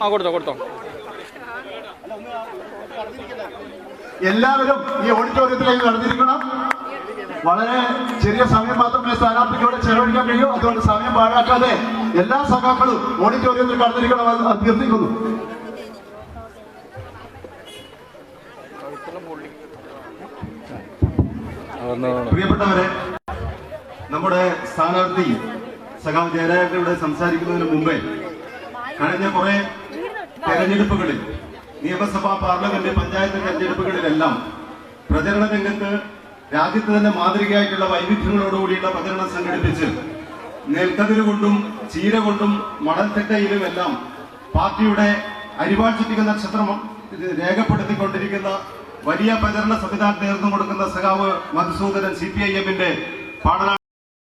ആ കൊടുത്തോ കൊടുത്തോ. എല്ലാവരും ഈ ഓഡിറ്റോറിയത്തിലേക്ക് കടന്നിരിക്കണം വളരെ ചെറിയ സമയം മാത്രമേ സ്ഥാനാർത്ഥിക്ക് ചെലവഴിക്കാൻ കഴിയൂ. അതുകൊണ്ട് സമയം പാഴാക്കാതെ എല്ലാ സഖാക്കളും ഓഡിറ്റോറിയത്തിൽ കടന്നിരിക്കണമെന്ന് അഭ്യർത്ഥിക്കുന്നു. പ്രിയപ്പെട്ടവരെ നമ്മുടെ സ്ഥാനാർത്ഥി സഖാവ് ജയരാജയുടെ സംസാരിക്കുന്നതിന് മുമ്പേ കഴിഞ്ഞ കുറെ തെരഞ്ഞെടുപ്പുകളിൽ നിയമസഭാ പാർലമെന്റ് പഞ്ചായത്ത് തെരഞ്ഞെടുപ്പുകളിലെല്ലാം പ്രചരണ രംഗത്ത് രാജ്യത്ത് തന്നെ മാതൃകയായിട്ടുള്ള വൈവിധ്യങ്ങളോടുകൂടിയുള്ള പ്രചരണം സംഘടിപ്പിച്ച് നെൽക്കതിര് കൊണ്ടും ചീര കൊണ്ടും എല്ലാം പാർട്ടിയുടെ അരിവാൾ ചുറ്റിക രേഖപ്പെടുത്തിക്കൊണ്ടിരിക്കുന്ന വലിയ പ്രചരണ സംവിധാനം നേർന്നു കൊടുക്കുന്ന സഖാവ് മധുസൂദനൻ സി പി ഐ എമ്മിന്റെ പാടനാട്